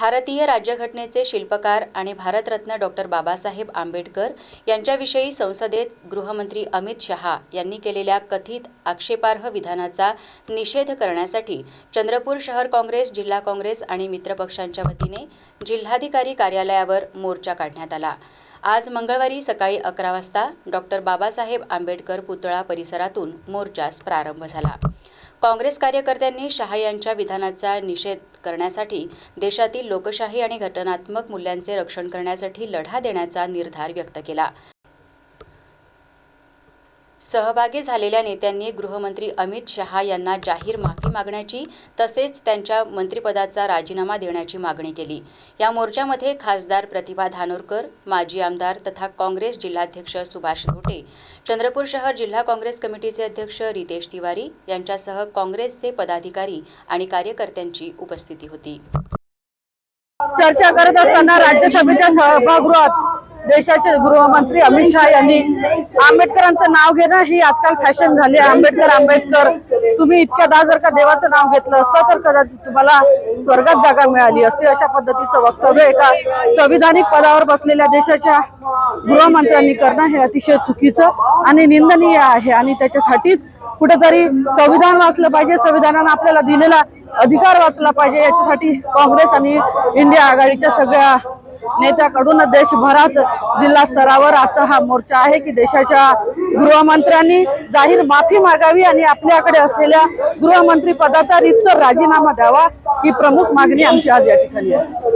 भारतीय राज्यघटनेचे शिल्पकार आणि भारतरत्न डॉक्टर बाबासाहेब आंबेडकर यांच्याविषयी संसदेत गृहमंत्री अमित शहा यांनी केलेल्या कथित आक्षेपार्ह विधानाचा निषेध करण्यासाठी चंद्रपूर शहर काँग्रेस जिल्हा काँग्रेस आणि मित्रपक्षांच्या वतीने जिल्हाधिकारी कार्यालयावर मोर्चा काढण्यात आला. आज मंगळवारी सकाळी अकरा वाजता डॉक्टर बाबासाहेब आंबेडकर पुतळा परिसरातून मोर्चास प्रारंभ झाला. काँग्रेस कार्यकर्त्यांनी शहा यांच्या विधानाचा निषेध करण्यासाठी देशातील लोकशाही आणि घटनात्मक मूल्यांचे रक्षण करण्यासाठी लढा देण्याचा निर्धार व्यक्त केला. सहभागी झालेल्या नेत्यांनी गृहमंत्री अमित शहा यांना जाहीर माफी मागण्याची तसेच त्यांच्या मंत्रिपदाचा राजीनामा देण्याची मागणी केली. या मोर्चामध्ये खासदार प्रतिभा धानोरकर माजी आमदार तथा काँग्रेस जिल्हाध्यक्ष सुभाष धोटे चंद्रपूर शहर जिल्हा काँग्रेस कमिटीचे अध्यक्ष रितेश तिवारी यांच्यासह काँग्रेसचे पदाधिकारी आणि कार्यकर्त्यांची उपस्थिती होती. चर्चा करत असताना राज्यसभेच्या सभागृहात देशाचे गृहमंत्री अमित शहा यांनी आंबेडकरांचं नाव घेणं ही आजकाल फॅशन झाली आहे. आंबेडकर आंबेडकर तुम्ही इतक्यादा जर का देवाचं नाव घेतलं असतं तर कदाचित तुम्हाला स्वर्गात जागा मिळाली असती. अशा पद्धतीचं वक्तव्य एका संविधानिक पदावर बसलेल्या देशाच्या गृहमंत्र्यांनी करणं हे अतिशय चुकीचं आणि निंदनीय आहे. आणि त्याच्यासाठीच कुठेतरी संविधान वाचलं पाहिजे. संविधानानं आपल्याला दिलेला अधिकार वाचला पाहिजे. याच्यासाठी काँग्रेस आणि इंडिया आघाडीच्या सगळ्या नेत्याकडून देशभरात जिल्हा स्तरावर आजचा हा मोर्चा आहे की देशाच्या गृहमंत्र्यांनी जाहीर माफी मागावी आणि आपल्याकडे असलेल्या गृहमंत्री पदाचा रीतसर राजीनामा द्यावा ही प्रमुख मागणी आमची आज या ठिकाणी आहे.